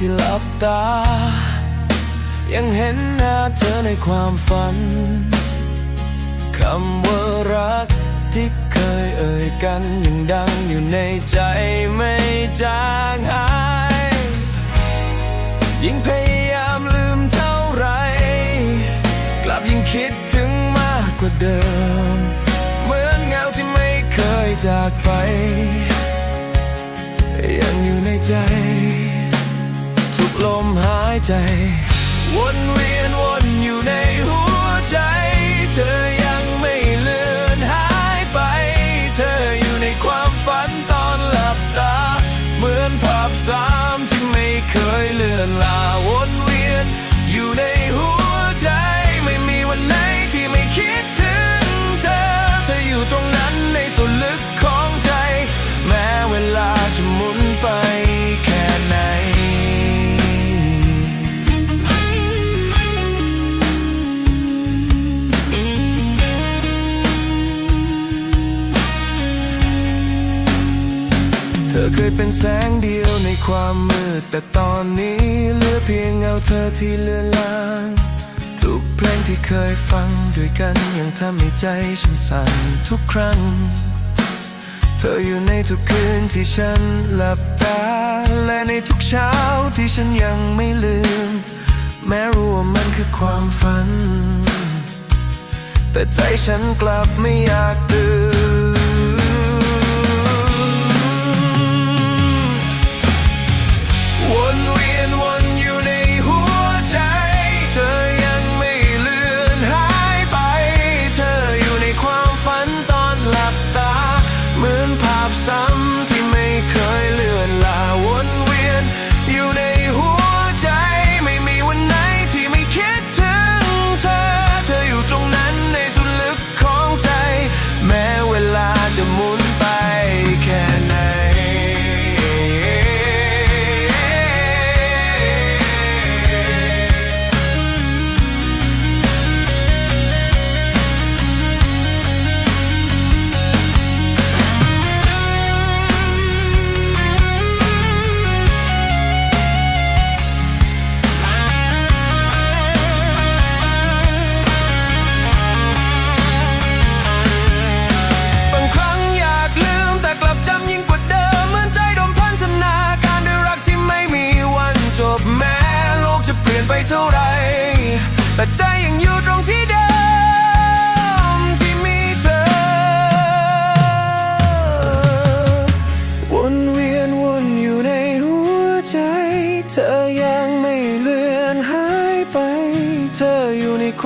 ที่หลับตา ยังเห็นหน้าเธอในความฝัน คำว่ารักที่เคยเอ่ยกันยังดังอยู่ในใจไม่จางหาย ยิ่งพยายามลืมเท่าไร กลับยิ่งคิดถึงมากกว่าเดิม เหมือนเงาที่ไม่เคยจากไป ยังอยู่ในใจ ลมหายใจ วนเวียนวนอยู่ในหัวใจเธอ ธอเคยเป็นแสงเดียวในความมืด แต่ตอนนี้เหลือเพียงเงาเธอที่เลือนลาง ทุกเพลงที่เคยฟังด้วยกันยังทำให้ใจฉันสั่นทุกครั้ง เธออยู่ในทุกคืนที่ฉันหลับตา และในทุกเช้าที่ฉันยังไม่ลืม แม้รู้ว่ามันคือความฝัน แต่ใจฉันกลับไม่อยากตื่นวน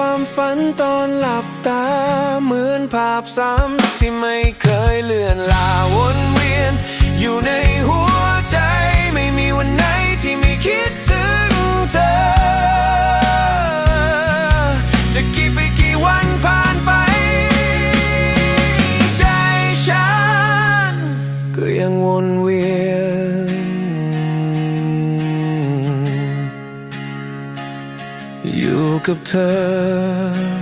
ความฝันตอนหลับตา เหมือนภาพซ้ำที่ไม่เคยเลือนลาวนเวียน อยู่ในหัวใจ กับเธอ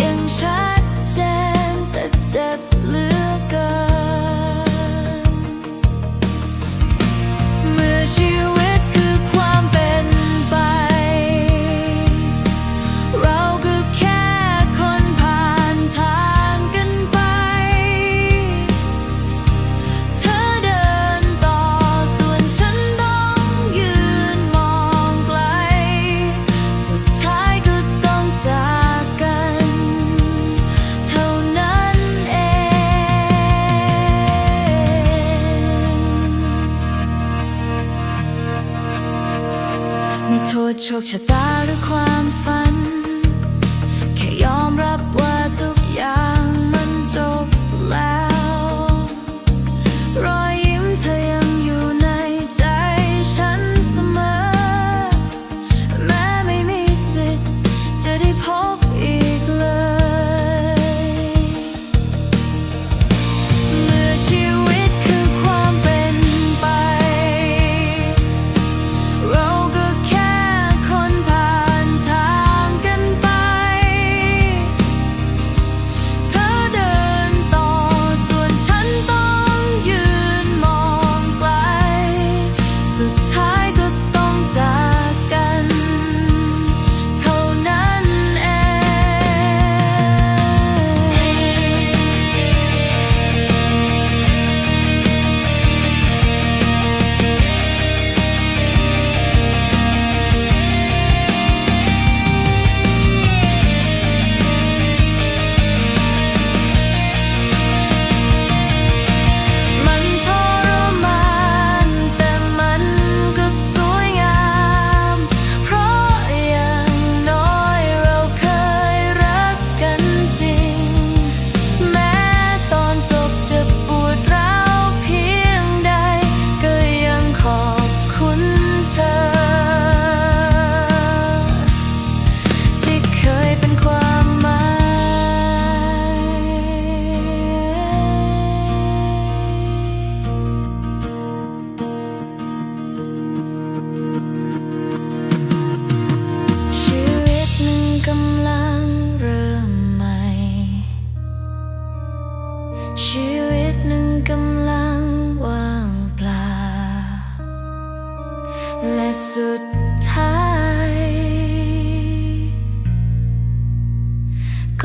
ยังชัดเจนแต่เจ็บ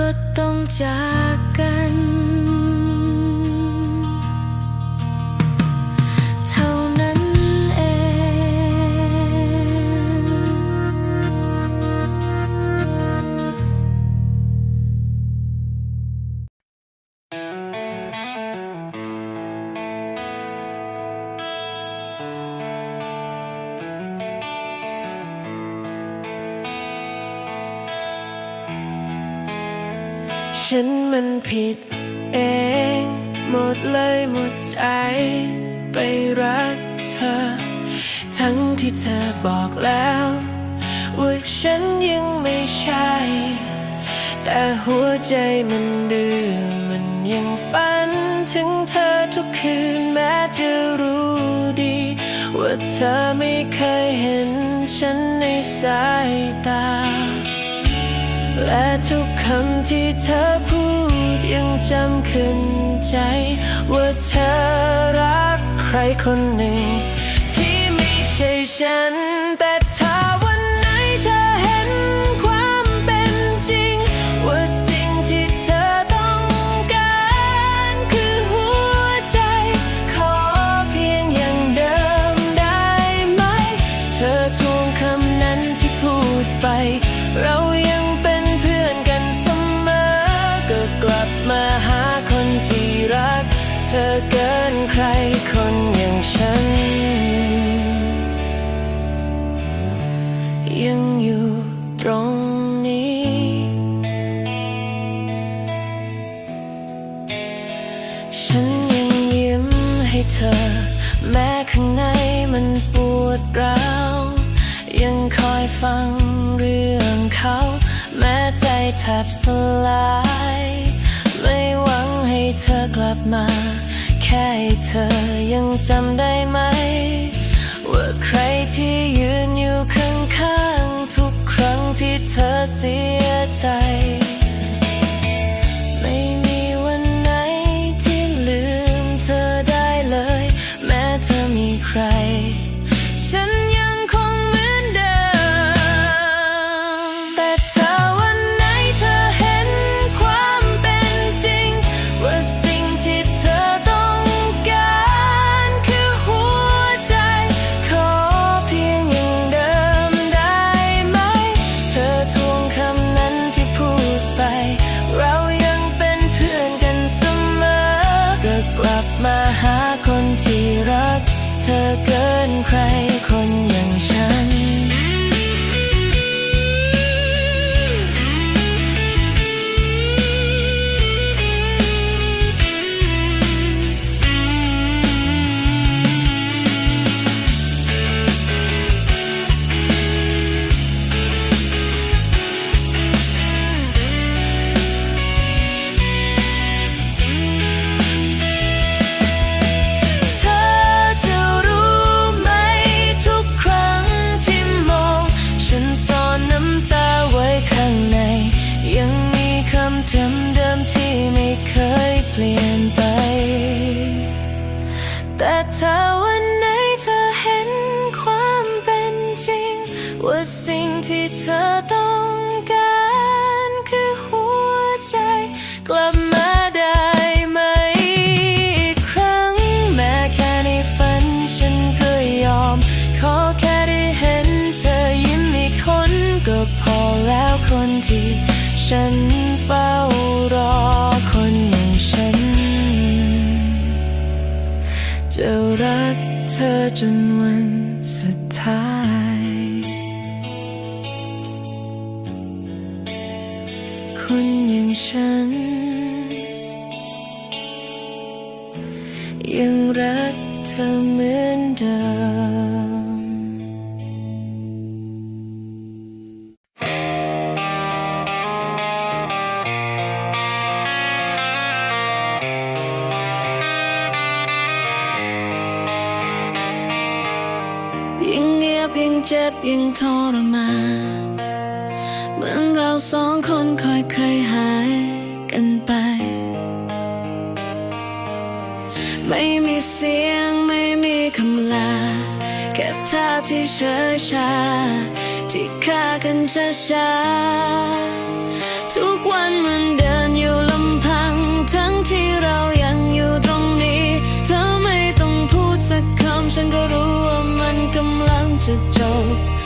ก็ต้องจากกัน เคยเห็นฉันในสายตา และทุกคำที่เธอพูดยังจำขึ้นใจ ว่าเธอรักใครคนหนึ่ง ที่ไม่ใช่ฉันแต่ ให้เธอ แม้ข้างในมันปวดร้าวยังคอยฟังเรื่องเขา แม้ใจแทบสลาย ไม่หวังให้เธอกลับมา แค่เธอยังจำได้ไหม ว่าใครที่ยืนอยู่ข้างๆทุกครั้งที่เธอเสียใจ ว่าสิ่งที่เธอต้องการคือหัวใจ กลับมาได้ไหมอีกครั้ง แม้แค่ในฝันฉันก็ยอม ขอแค่ได้เห็นเธอยิ้มอีกคนก็พอแล้วคนที่ฉันเฝ้ารอคนอย่างฉัน จะรักเธอจนวัน ยิ่งเงียบยิ่งเจ็บยิ่งทรมานเหมือนเราสองคนค่อยเคยหายกันไป ไม่มีเสียงไม่มีคำลา แค่ท่าที่เฉยชา ที่ฆ่ากันช้าๆทุกวันเหมือนเดิม a joke.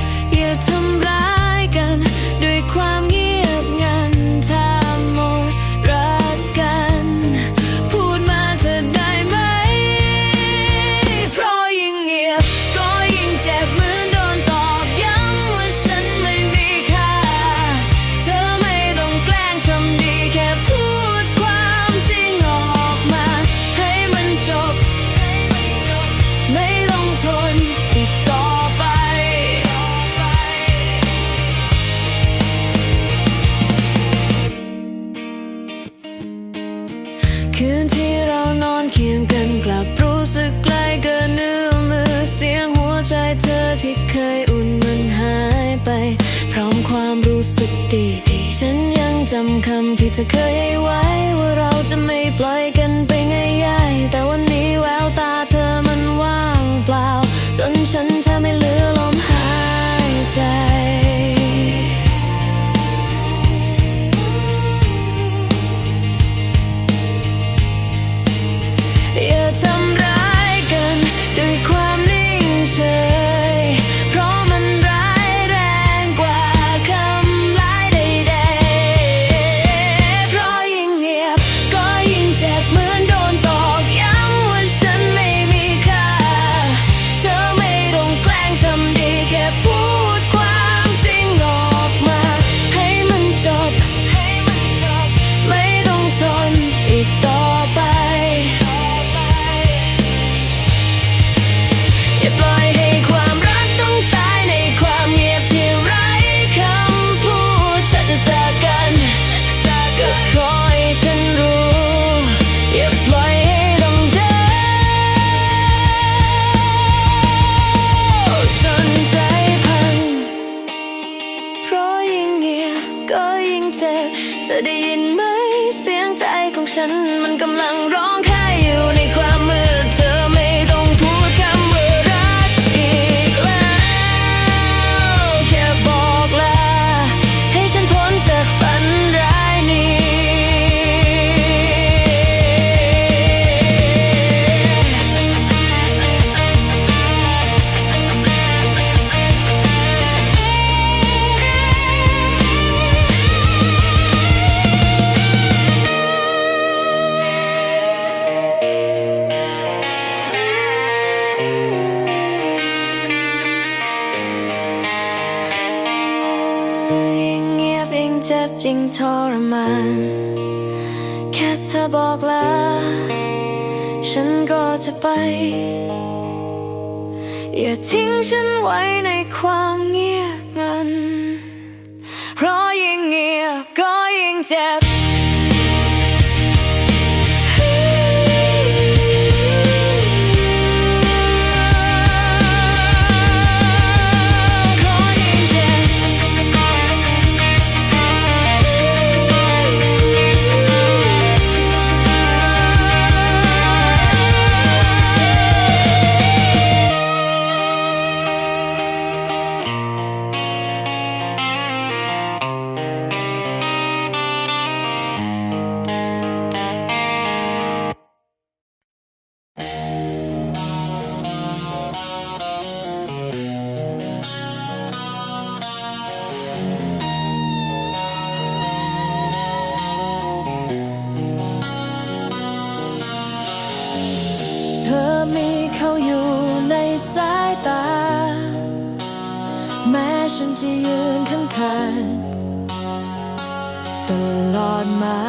อนมา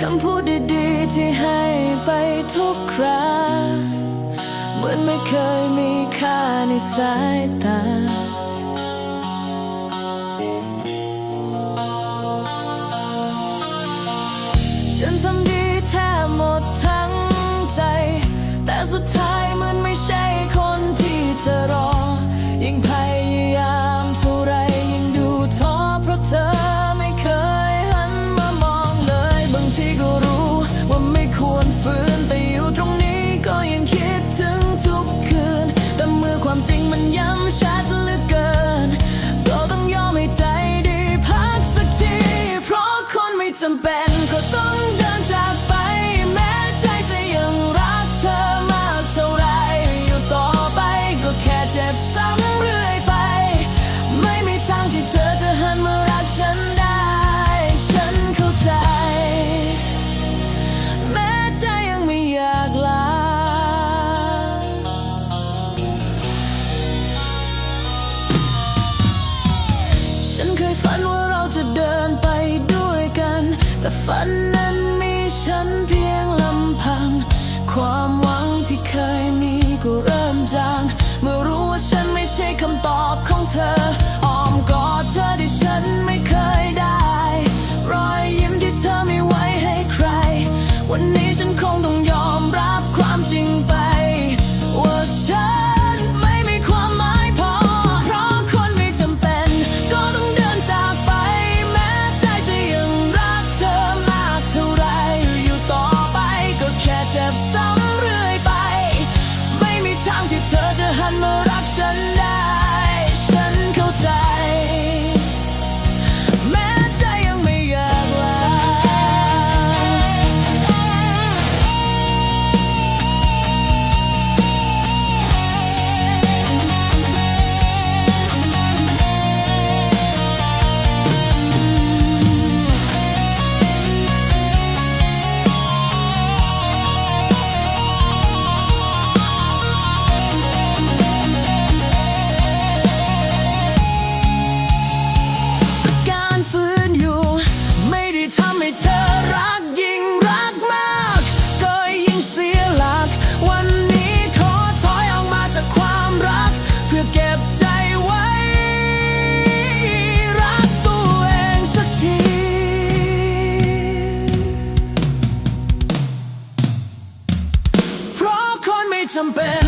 คำพูดดีๆที่ให้ไปทุกคราเหมือนไม่เคยมีค่าในสายตา siempre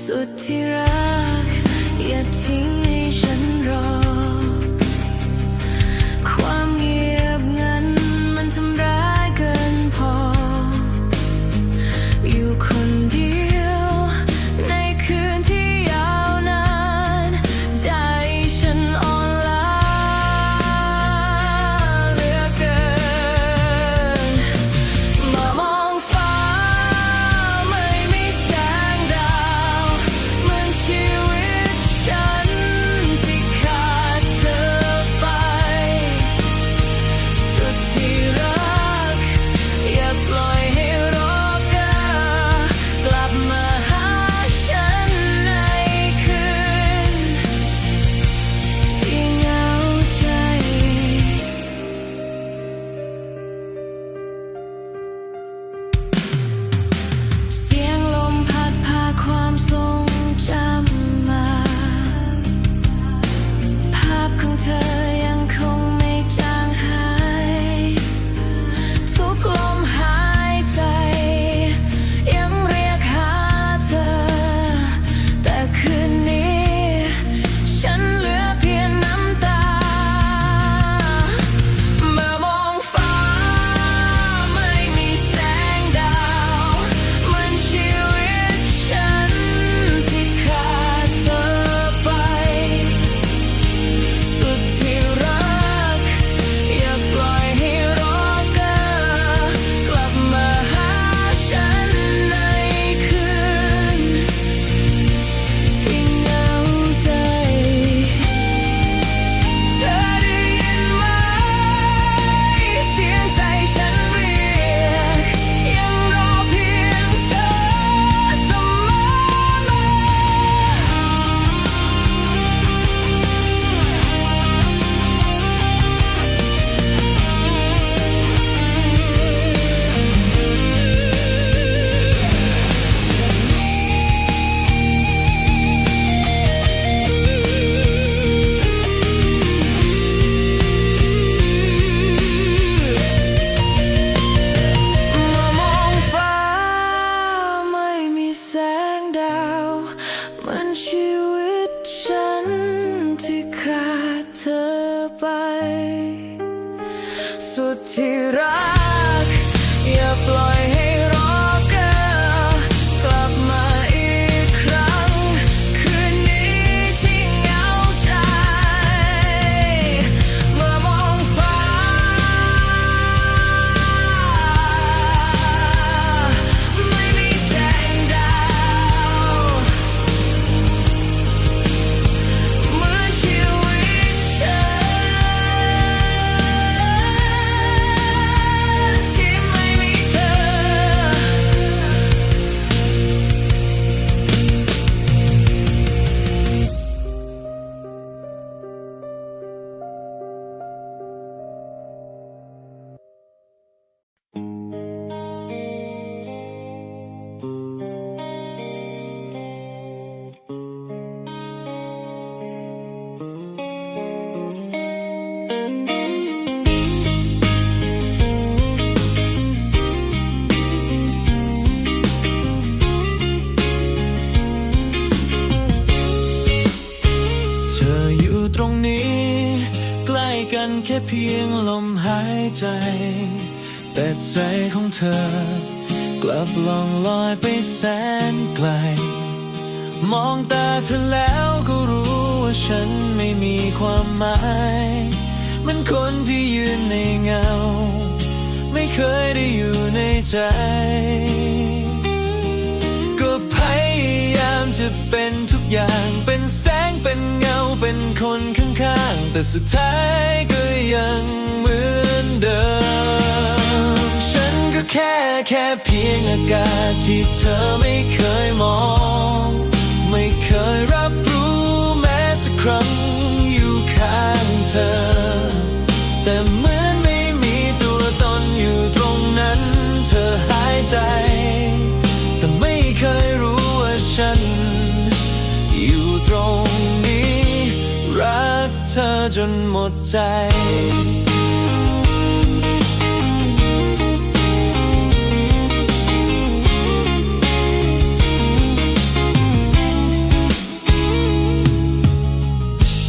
สุดที่รัก อย่าทิ้งให้ฉันรอ winter ค่เพียงลมหายใจ แต่ใจของเธอ กลับล่องลอยไปแสนไกล มองตาเธอแล้วก็รู้ว่าฉันไม่มีความหมายมันคนที่ยืนในเงา ไม่เคยได้อยู่ในใจ ก็พยายามจะเป็น อย่างเป็นแสงเป็นเงาเป็นคนข้างๆ แต่สุดท้ายก็ยังเหมือนเดิม ฉันก็แค่แค่เพียงอากาศที่เธอไม่เคยมอง ไม่เคยรับรู้แม้สักครั้งอยู่ข้างเธอ นหมดใจ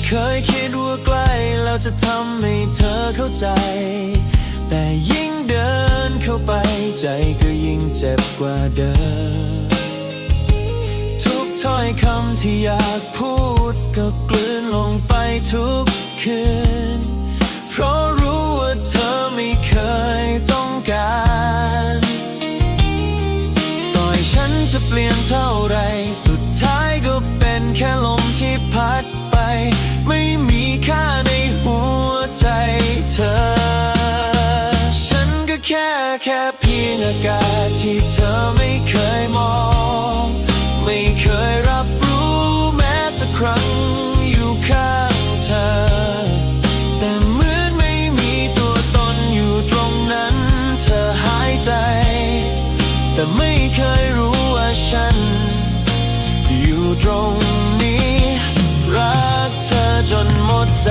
เคยคิดว่าใกล้แล้วจะทำให้เธอเข้าใจ แต่ยิ่งเดินเข้าไปใจก็ยิ่งเจ็บกว่าเดิม ทุกถ้อยคำที่อยากพูดก็กลืนลงไปทุก คืน เพราะรู้ว่าเธอไม่เคยต้องการต่อให้ฉันจะเปลี่ยนเท่าไร สุดท้ายก็เป็นแค่ลมที่พัดไป ไม่มีค่าในหัวใจเธอ ฉันก็แค่แค่เพียงอากาศ ตรงนี้ รักเธอจนหมดใจ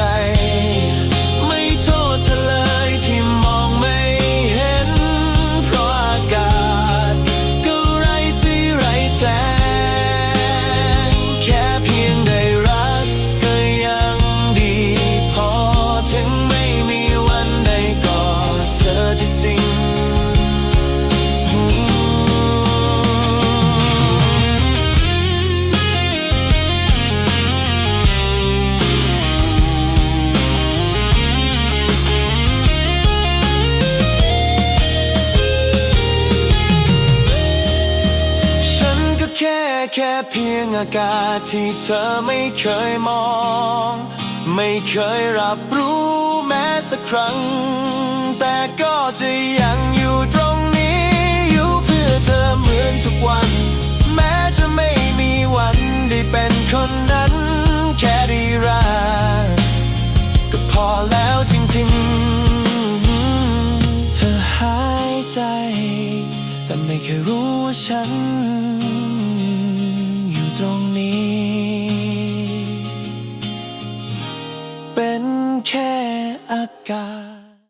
งอากาศที่เธอไม่เคยมอง ไม่เคยรับรู้แม้สักครั้ง แต่ก็จะยังอยู่ตรงนี้ อยู่เพื่อเธอเหมือนทุกวัน แม้จะไม่มีวันได้เป็นคนนั้น แค่ได้รักก็พอแล้วจริงๆ เธอหายใจ แต่ไม่เคยรู้ว่าฉัน รงนี้ เป็นแค่อากาศ